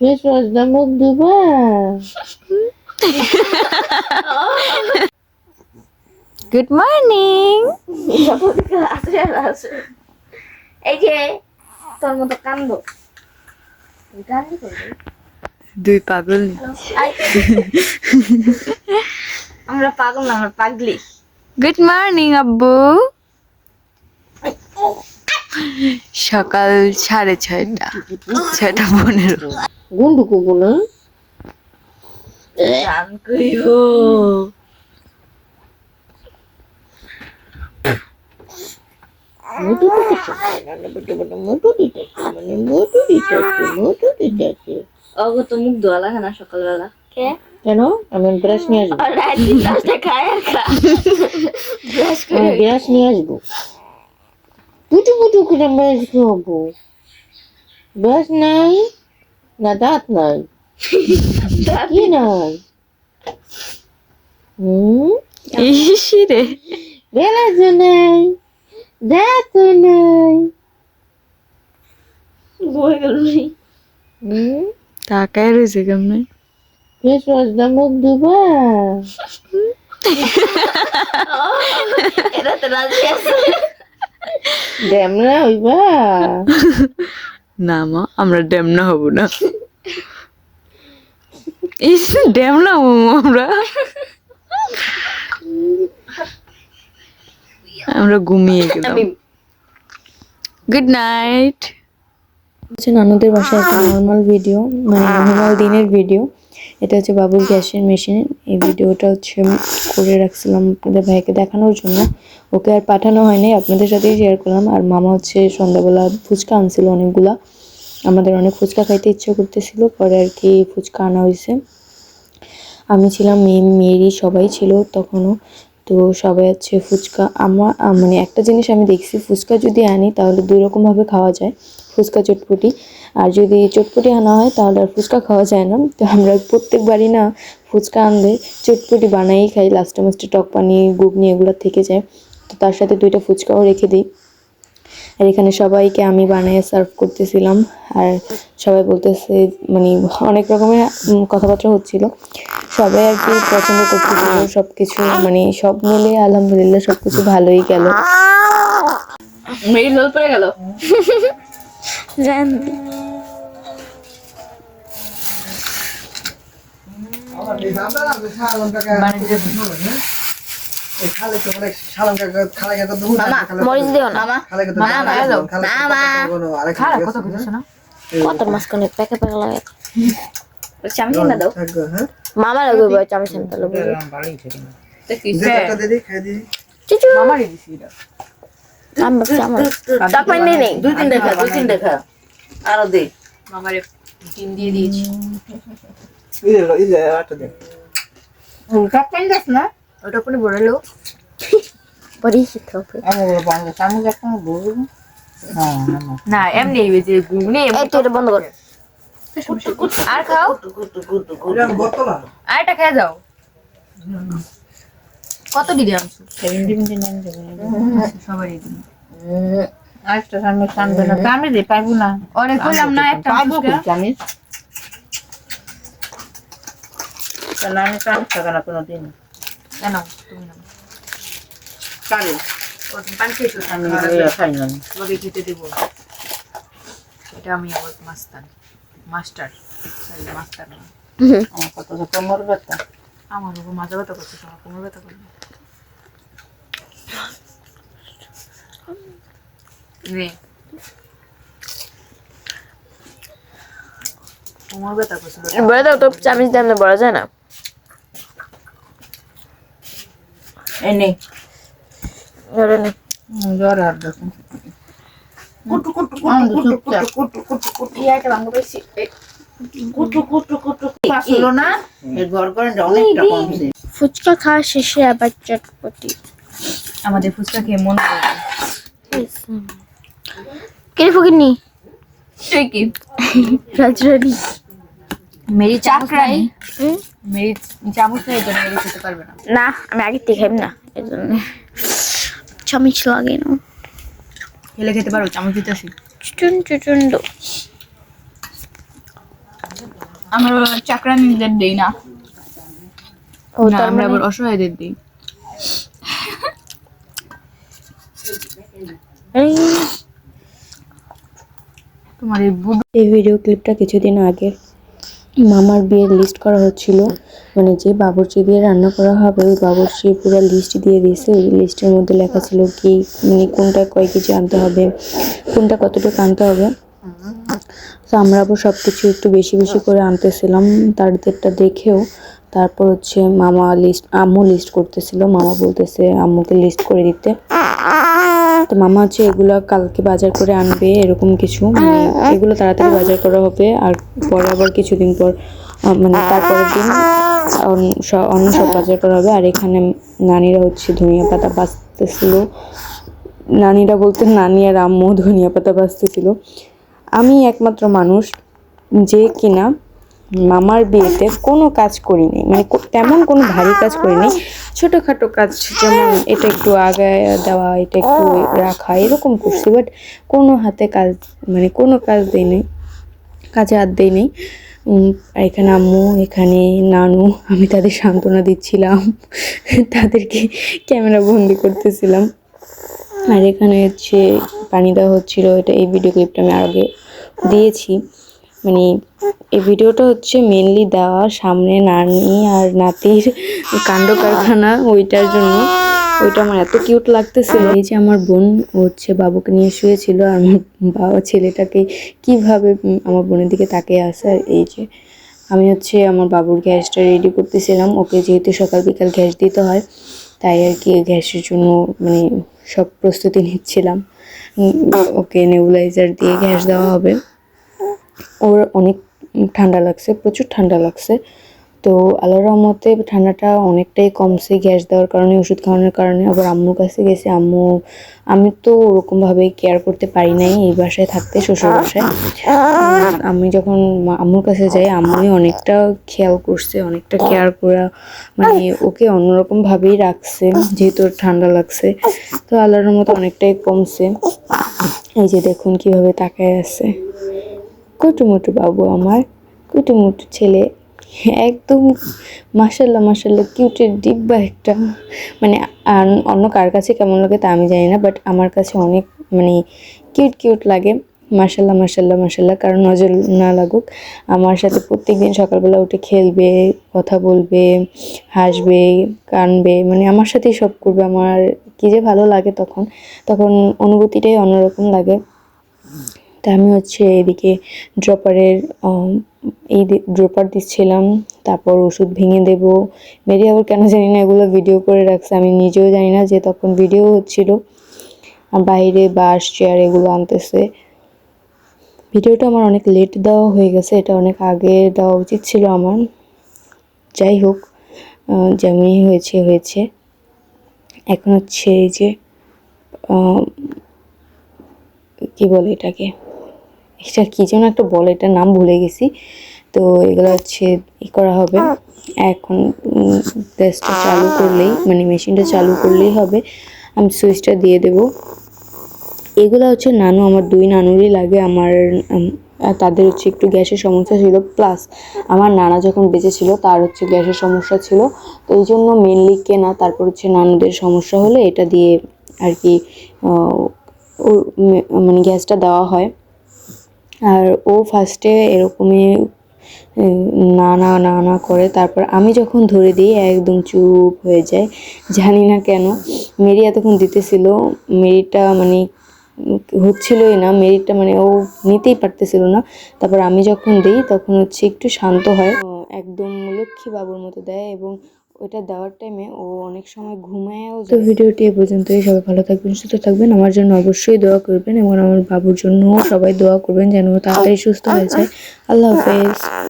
Face wash দা মুখ ধুবা good morning আছে আছে এই যে তোর মতো কান্দ। তুই কান্দি করবি? দুই পাগল আমরা পাগল না আমরা পাগলি। গুড মর্নিং আব্বু। সকাল সাড়ে ছয়টা ছয়টা পনেরো। গুন্ডু কুকু না জান কইব মোটু দিতেছে বটে বটে মোটু দিতেছে মানে মোটু দিতেছে মোটু দিতেছে অগো তো মুখ ধোয়া লাগে না সকালবেলা কে কেন আমি ব্রাশ নিয়ে আসব রাত্রি দশটা খায় আর খা ব্রাশ আমি করে ব্রাশ নিয়ে আসব পুটু পুটু করে ব্রাশ খাব ব্রাশ নাই না দাঁত নাই কি নাই হুম ইসি রে ব্রাশ নাই দাঁত নাই বয়ে গেল। হুম তাকায় রয়েছে কেমনে ফেস ওয়াশ দা মুখ ধুবা এটা তো রাজি আছে ড্যামরা হইবা না মা আমরা ড্যাম না হব না। ইস ড্যাম না হব আমরা। আমরা ঘুমিয়ে গেলাম। গুড নাইট হচ্ছে নানুদের বাসায় একটা নর্মাল ভিডিও মানে নর্মাল দিনের ভিডিও এটা হচ্ছে বাবুর গ্যাসের মেশিন এই ভিডিওটা হচ্ছে করে রাখছিলাম আপনাদের ভাইকে দেখানোর জন্য। ওকে আর পাঠানো হয়নি, আপনাদের সাথেই শেয়ার করলাম। আর মামা হচ্ছে সন্ধ্যাবেলা ফুচকা আনছিল অনেকগুলা। আমাদের অনেক ফুচকা খাইতে ইচ্ছে করতেছিল, পরে আর কি ফুচকা আনা হয়েছে আমি ছিলাম মেয়ে, মেয়েরই সবাই ছিল তখনও। তো সবাই হচ্ছে ফুচকা আমার মানে একটা জিনিস আমি দেখছি, ফুচকা যদি আনি তাহলে দুই রকমভাবে খাওয়া যায়। ফুচকা চটপটি, আর যদি চটপটি আনা হয় তাহলে আর ফুচকা খাওয়া যায় না। তো আমরা প্রত্যেকবারই না ফুচকা আনলে চটপটি বানাই খাই লাস্টে মাস্টে টক পানি ঘুগনি এগুলো থেকে যায়। তো তার সাথে দুইটা ফুচকাও রেখে দিই। আর এখানে সবাইকে আমি বানিয়ে সার্ভ করতেছিলাম। আর সবাই বলতেছে মানে অনেক রকমের কথাবার্তা হচ্ছিল। সবাই আর কি পছন্দ করতেছিল সব কিছু মানে সব মিলিয়ে আলহামদুলিল্লাহ সব কিছু ভালোই গেল। মেয়ে জল পড়ে গেল? জান কত মাছ কোনে প্যাকে প্যাকে লাগে? চামচ না দাও। মামা লাগবে চামচ না। দাও চুচু। চামচ চামচ টাক পানি নেই দুই তিন দেখা দুই তিন দেখা আরও দে। মামারে ডিম দিয়ে দিয়েছি। না? ওটা হ্যাঁ না এমনি যে বন্ধ কর। আর খাও। আর খেয়ে যাও। কত দিদি আনছো? সেভেন্টি মিনিট সবারই দিন। আরেকটা চামচ টানবে না। আমি রে পাইবো না। অনেক করলাম না একটা পাইবো ফুচকা। চামচ তাহলে আমি থাকা না কোনো দিন না, নাও, তুমি নাও। পারে পানি খেয়েছো? আমি খাই না তোমাকে খেতে দেবো এটা আমি আবার মাস্তান মাস্টার সরি মাস্টার না আমার কত কোমর ব্যথা আমার উপর মাথা ব্যথা করছে তোমার কোমর ব্যথা করবে নে কোমর ব্যথা করছে বলে দাও তো চামচ দিয়ে বলা যায় না এই নেই ধরে নে। জ্বর আর দেখুন কুটু কুটু কুটু কুটু কুটু কুটু ভাঙ পাইছি কুটু কুটু কুটু। না? এর ঘর করেন অনেকটা কমছে। ফুচকা খাওয়া শেষে আবার চটপটি। আমাদের ফুচকা খেয়ে মন কে ফুকিনি তুই কি? রাজরানি। মেরি চাকরাই হুম? চামচ নেই খেতে পারবে না। না আমি আগে থেকে খাইব না এই জন্য। চামচ লাগে না। খেলে খেতে পারো চামচ দিতে আসি। দো। আমরা চাকরানিদের দেই না। ও না, আমরা মানে আবার অসহায়দের দিই। তোমার এই ভিডিও ক্লিপটা কিছুদিন আগে মামার বিয়ের লিস্ট করা হচ্ছিল। মানে যে বাবুর্চি দিয়ে রান্না করা হবে, ওই বাবুর্চি পুরো লিস্ট দিয়ে দিয়েছে। ওই লিস্টের মধ্যে লেখা ছিল কি মানে কোনটা কয় কেজি আনতে হবে, কোনটা কতটুকু আনতে হবে। তো আমরা আবার সব কিছু একটু বেশি বেশি করে আনতেছিলাম তাদেরটা দেখেও। তারপর হচ্ছে মামা লিস্ট আম্মু লিস্ট করতেছিল। মামা বলতেছে, আম্মুকে লিস্ট করে দিতে। তো মামা হচ্ছে এগুলো কালকে বাজার করে আনবে এরকম কিছু মানে এগুলো তাড়াতাড়ি বাজার করা হবে আর পরে আবার কিছুদিন পর মানে তারপরের দিন অন্য সব বাজার করা হবে আর এখানে নানিরা হচ্ছে ধনিয়া পাতা বাঁচতেছিল। নানিরা বলতে নানি আর আম্মু ধনিয়া পাতা বাঁচতেছিল। আমি একমাত্র মানুষ যে কিনা মামার বিয়েতে কোনো কাজ করিনি মানে তেমন কোনো ভারী কাজ করিনি। ছোটোখাটো কাজ যেমন এটা একটু আগায় দেওয়া, এটা একটু রাখা, এরকম করছি বাট কোনো হাতে কাজ মানে কোনো কাজ দিইনি, কাজে হাত দিইনি। এখানে আম্মু, এখানে নানু, আমি তাদের সান্ত্বনা দিচ্ছিলাম, তাদেরকে ক্যামেরা বন্দি করতেছিলাম। আর এখানে হচ্ছে পানি দেওয়া হচ্ছিল, এটা এই ভিডিও ক্লিপটা আমি আগে দিয়েছি। মানে এই ভিডিওটা হচ্ছে মেনলি দেওয়া সামনে নানি আর নাতির কাণ্ড কারখানা ওইটার জন্য। ওইটা আমার এত কিউট লাগতেছিল। এই যে আমার বোন হচ্ছে বাবুকে নিয়ে শুয়েছিল আর আমার বাবা ছেলেটাকে কীভাবে আমার বোনের দিকে তাকিয়ে আসে আর এই যে আমি হচ্ছে আমার বাবুর গ্যাসটা রেডি করতেছিলাম। ওকে যেহেতু সকাল বিকাল গ্যাস দিতে হয়, তাই আর কি গ্যাসের জন্য মানে সব প্রস্তুতি নিচ্ছিলাম। ওকে নেবুলাইজার দিয়ে গ্যাস দেওয়া হবে। ওর অনেক ঠান্ডা লাগছে, প্রচুর ঠান্ডা লাগছে। তো আল্লাহর রহমতে ঠান্ডাটা অনেকটাই কমছে গ্যাস দেওয়ার কারণে, ওষুধ খাওয়ানোর কারণে। আবার আম্মুর কাছে গেছে, আম্মু, আমি তো ওরকমভাবে কেয়ার করতে পারি নাই এই বাসায় থাকতে, শ্বশুর বাসায়। আমি যখন আম্মুর কাছে যাই, আম্মুই অনেকটা খেয়াল করছে, অনেকটা কেয়ার করা। মানে ওকে অন্যরকম ভাবেই রাখছে, যেহেতু ঠান্ডা লাগছে। তো আল্লাহর মতো অনেকটাই কমছে। এই যে দেখুন কীভাবে তাকায় আছে। কুটুমুটু বাবু আমার, কুটুমুটু ছেলে। একদম মাসাল্লাহ মাসাল্লাহ কিউটের ডিব্বা একটা। মানে অন্য কার কাছে কেমন লাগে তা আমি জানি না বাট আমার কাছে অনেক মানে কিউট কিউট লাগে। মাসাল্লাহ মাসাল্লাহ মাসাল্লাহ কারণ নজর না লাগুক। আমার সাথে প্রত্যেকদিন সকালবেলা উঠে খেলবে, কথা বলবে, হাসবে, কানবে মানে আমার সাথেই সব করবে। আমার কী যে ভালো লাগে তখন তখন অনুভূতিটাই অন্যরকম লাগে। তা আমি হচ্ছে এদিকে ড্রপারের এই ড্রপার দিচ্ছিলাম, তারপর ওষুধ ভেঙে দেব। মেরি আবার কেন জানি না এগুলো ভিডিও করে রাখছে, আমি নিজেও জানি না যে তখন ভিডিও হচ্ছিল। বাইরে বাস চেয়ার এগুলো আনতেছে। ভিডিওটা আমার অনেক লেট দেওয়া হয়ে গেছে, এটা অনেক আগে দেওয়া উচিত ছিল আমার। যাই হোক যেমনই হয়েছে হয়েছে। এখন হচ্ছে এই যে কি বলে এটাকে? এটা কি যেন একটা বলে, এটার নাম ভুলে গেছি। তো এগুলো হচ্ছে ই করা হবে। এখন গ্যাসটা চালু করলেই মানে মেশিনটা চালু করলেই হবে। আমি সুইচটা দিয়ে দেব। এগুলো হচ্ছে নানু, আমার দুই নানুরই লাগে। আমার তাদের হচ্ছে একটু গ্যাসের সমস্যা ছিল। প্লাস আমার নানা যখন বেঁচে ছিল, তার হচ্ছে গ্যাসের সমস্যা ছিল। তো এই জন্য মেনলি কেনা, তারপর হচ্ছে নানুদের সমস্যা হলে এটা দিয়ে আর কি মানে গ্যাসটা দেওয়া হয়। আর ও ফার্স্টে এরকমই না না না না করে। তারপর আমি যখন ধরে দিই একদম চুপ হয়ে যায়। জানি না কেন, মেরি এতক্ষণ দিতেছিল, মেরিটা মানে হচ্ছিলই না মেরিটটা মানে ও নিতেই পারতেছিল না। তারপর আমি যখন দিই, তখন হচ্ছে একটু শান্ত হয়। একদম লক্ষ্মী বাবুর মতো দেয় এবং ওইটা দেওয়ার টাইমে ও অনেক সময় ঘুমায়ও তো ভিডিওটি এ পর্যন্তই। সবাই ভালো থাকবেন সুস্থ থাকবেন। আমার জন্য অবশ্যই দোয়া করবেন এবং আমার বাবুর জন্য সবাই দোয়া করবেন যেন ও তাড়াতাড়ি সুস্থ হয়ে যায়। আল্লাহ হাফেজ।